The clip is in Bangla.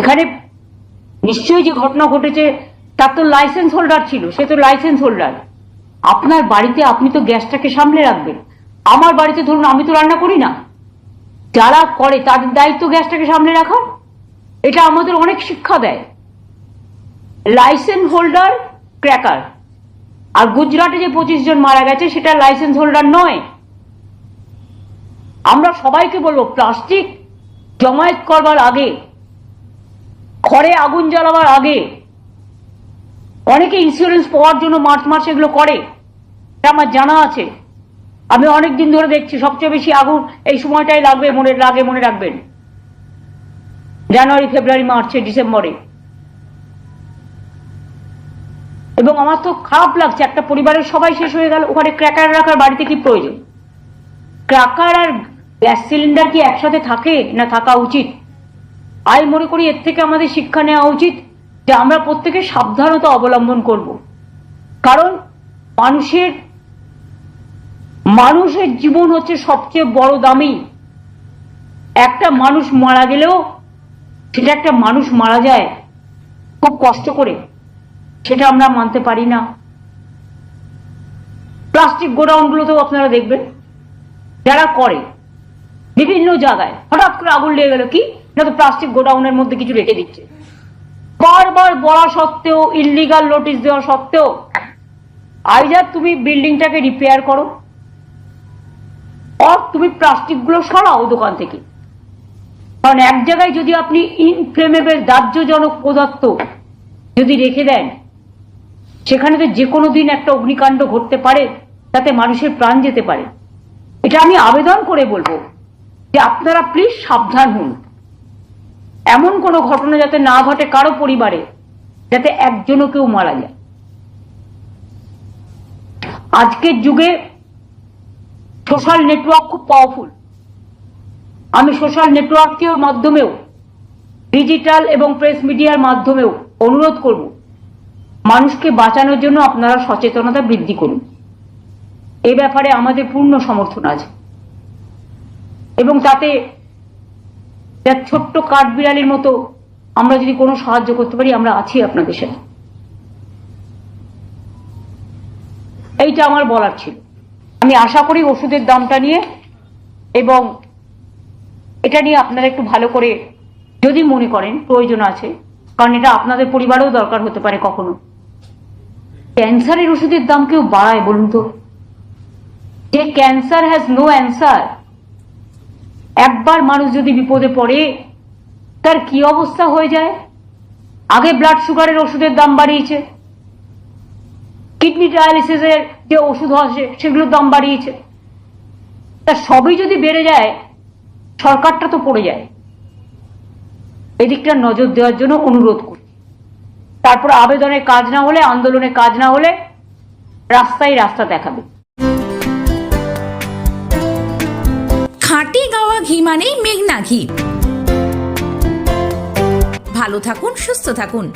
এখানে নিশ্চয়ই যে ঘটনা ঘটেছে, তার তো লাইসেন্স হোল্ডার ছিল, সে তো লাইসেন্স হোল্ডার আপনার বাড়িতে আপনি তো গ্যাসটাকে সামলে রাখবেন। আমার বাড়িতে ধরুন আমি তো রান্না করি না। যারা করে, তাদের দায়িত্ব গ্যাসটাকে সামলে রাখা এটা আমাদের অনেক শিক্ষা দেয়। লাইসেন্স হোল্ডার ক্র্যাকার আর গুজরাটে যে পঁচিশ জন মারা গেছে, সেটা লাইসেন্স হোল্ডার নয়। আমরা সবাইকে বলব প্লাস্টিক জমায়েত করবার আগে ঘরে আগুন জ্বালাবার আগে অনেকে ইন্স্যুরেন্স পাওয়ার জন্য মার্চ মার্চ এগুলো করে। আমার জানা আছে। আমি অনেক দিন ধরে দেখছি, সবচেয়ে বেশি আগুন এই সময়টাই লাগবে, মনে, লাগে, মনে রাখবেন। জানুয়ারি, ফেব্রুয়ারি, মার্চে, ডিসেম্বরে। এবং আমার তো খারাপ লাগছে, একটা পরিবারের সবাই শেষ হয়ে গেল, ওখানে ক্র্যাকার রাখার বাড়িতে কি প্রয়োজন? ক্র্যাকার আর গ্যাস সিলিন্ডার কি একসাথে থাকে না থাকা উচিত? আমি মনে করি এর থেকে আমাদের শিক্ষা নেওয়া উচিত যে আমরা প্রত্যেকে সাবধানতা অবলম্বন করব। কারণ মানুষের মানুষের জীবন হচ্ছে সবচেয়ে বড় দামি। একটা মানুষ মারা গেলেও সেটা একটা মানুষ মারা যায় খুব কষ্ট করে। সেটা আমরা মানতে পারি না। প্লাস্টিক গোডাউনগুলোতেও আপনারা দেখবেন, যারা করে, বিভিন্ন জায়গায় হঠাৎ করে আগুন লেগে গেল, কি? না তো প্লাস্টিক গোডাউনের মধ্যে কিছু রেখে দিচ্ছে। বারবার বলা সত্ত্বেও ইলিগাল নোটিশ দেওয়া সত্ত্বেও আইজার তুমি বিল্ডিংটাকে রিপেয়ার করো। অর তুমি প্লাস্টিকগুলো সরাও দোকান থেকে। কারণ এক জায়গায় যদি আপনি ইনফ্লেমেবল দাহ্যজনক পদার্থ যদি রেখে দেন, সেখানে তো যে কোনো দিন একটা অগ্নিকাণ্ড ঘটতে পারে, তাতে মানুষের প্রাণ যেতে পারে। এটা আমি আবেদন করে বলব যে আপনারা প্লিজ সাবধান হন। এমন কোনো ঘটনা যাতে না ঘটে কারও পরিবারে, যাতে একজনও কেউ মারা যায়। আজকের যুগে সোশ্যাল নেটওয়ার্ক খুব পাওয়ারফুল আমি সোশ্যাল নেটওয়ার্কের মাধ্যমেও ডিজিটাল এবং প্রেস মিডিয়ার মাধ্যমেও অনুরোধ করব, মানুষকে বাঁচানোর জন্য আপনারা সচেতনতা বৃদ্ধি করুন। এ ব্যাপারে আমাদের পূর্ণ সমর্থন আছে। এবং তাতে যার ছোট্ট কাঠবিড়ালির মতো আমরা যদি কোনো সাহায্য করতে পারি, আমরা আছি আপনাদের সাথে। এইটা আমার বলার ছিল। আমি আশা করি ওষুধের দামটা নিয়ে এবং এটা নিয়ে আপনারা একটু ভালো করে যদি মনে করেন, প্রয়োজন আছে, কারণ এটা আপনাদের পরিবারেও দরকার হতে পারে কখনো। ক্যান্সারের ওষুধের দাম কেউ বাড়ায় বলুন তো? যে ক্যান্সার হ্যাজ নো অ্যান্সার একবার মানুষ যদি বিপদে পড়ে, তার কি অবস্থা হয়ে যায়? আগে ব্লাড সুগারের ওষুধের দাম বাড়িয়েছে। কিডনি ডায়ালিসিসের যে ওষুধ আসে, সেগুলোর দাম বাড়িয়েছে। তা সবই যদি বেড়ে যায়, সরকারটা তো পড়ে যায়। এদিকটা নজর দেওয়ার জন্য অনুরোধ করি। তারপর আবেদনের কাজ না হলে, আন্দোলনের কাজ না হলে, রাস্তায় রাস্তা দেখাবে। খাঁটি গাওয়া ঘি মানেই মেঘনা ঘি। ভালো থাকুন সুস্থ থাকুন।